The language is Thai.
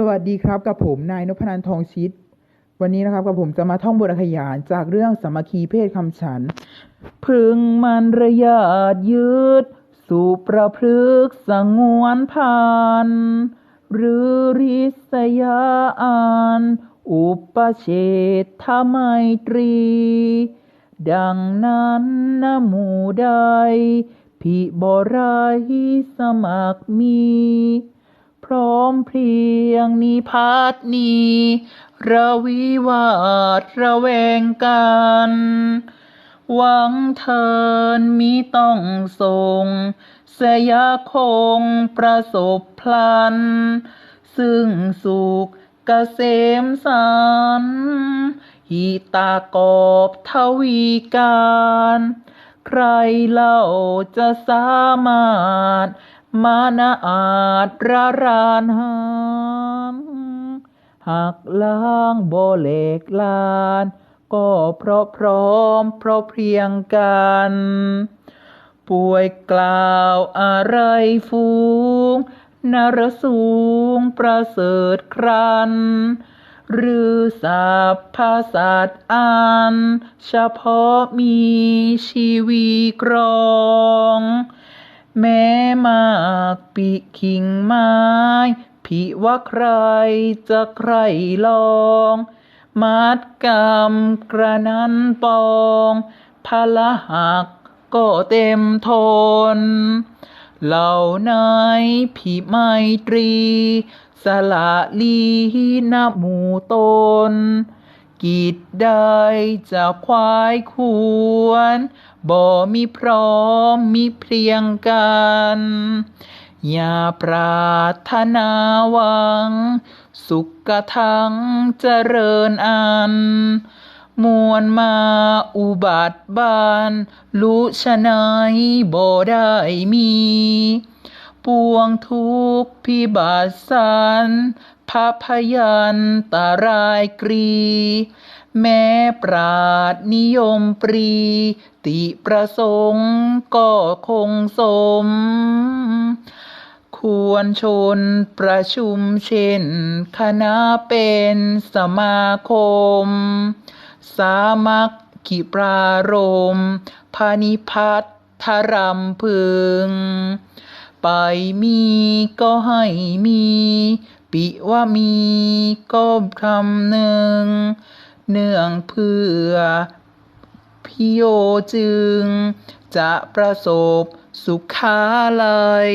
สวัสดีครับกับผมนายนพนันทองชิด วันนี้นะครับกับผมจะมาท่องบทขยานจากเรื่องสามัคคีเพศคำฉัน พึงมันระยาดยืด สู่ประพฤกสงวนผ่านหรือริษยาอาน อุปเชษฐไมตรี ดังนั้นนหมู่ใดพิบรายสมัครมี พร้อมเพรียงนิพัฒนีระวิวาทระแวงกัน หวังเทินมิต้องส่งเสยาคงประสบพลัน ซึ่งสุขเกษมสันหิตากอบทวีการ ใครเล่าจะสามารถ มานะอาจระรานหานหักล้างโบเลกลาน ก็เพราะพร้อมเพราะเพียงกัน ป่วยกล่าวอะไรฟูงนรสูงประเสริฐครันหรือสัพพสัตว์อัน เฉพาะมีชีวีกรอง แม้มากปิขิงไม้ผิว่าใครจะใครลอง มัดกรรมกระนั้นปองพละหักก็เต็มทน เหล่านายพิไมตรี สละลีนหมู่ตน กิจใดจะควายควร บ่มีพร้อมมีเพียงกัน อย่าปรารถนาหวัง สุขกระทั่งเจริญอัน มวลมาอุบัติบานรู้ชะไหนบ่ได้มี ปวงทุกพิบัติสันพระพยันตรายกรี แม้ปราดนิยมปรี ติประสงค์ก็คงสม ควรชนประชุมเช่น คณะเป็นสมาคม สามัคคิปรารมพานิพัฒทรำพึง ไปมีก็ให้มี ปิว่ามีก็คำหนึ่ง เนื่องเพื่อพิโยจึง จะประสบสุขาลัย